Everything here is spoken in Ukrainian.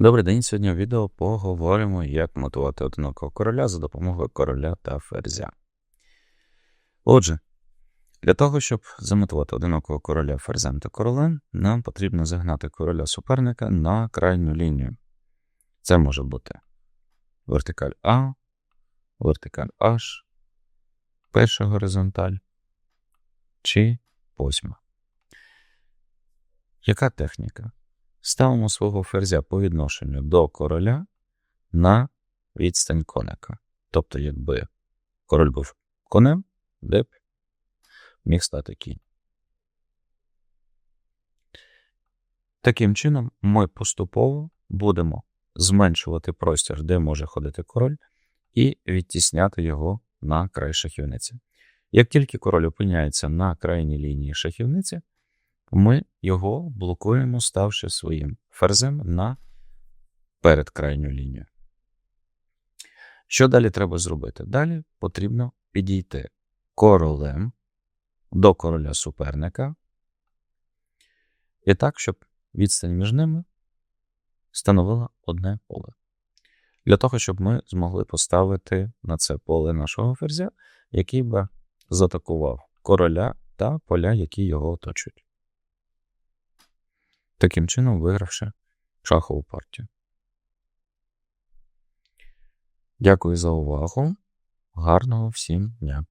Добрий день. Сьогодні в відео поговоримо, як мотувати одинокого короля за допомогою короля та ферзя. Отже, для того, щоб замотувати одинокого короля ферзем та королем, нам потрібно загнати короля суперника на крайню лінію. Це може бути вертикаль А, вертикаль H, перша горизонталь чи восьма. Яка техніка? Ставимо свого ферзя по відношенню до короля на відстань коника. Тобто, якби король був конем, де б міг стати кінь. Таким чином, ми поступово будемо зменшувати простір, де може ходити король, і відтісняти його на край шахівниці. Як тільки король опиняється на крайній лінії шахівниці, ми його блокуємо, ставши своїм ферзем на передкрайню лінію. Що далі треба зробити? Далі потрібно підійти королем до короля суперника. І так, щоб відстань між ними становила одне поле. Для того, щоб ми змогли поставити на це поле нашого ферзя, який би затакував короля та поля, які його оточують таким чином вигравши шахову партію. Дякую за увагу. Гарного всім дня!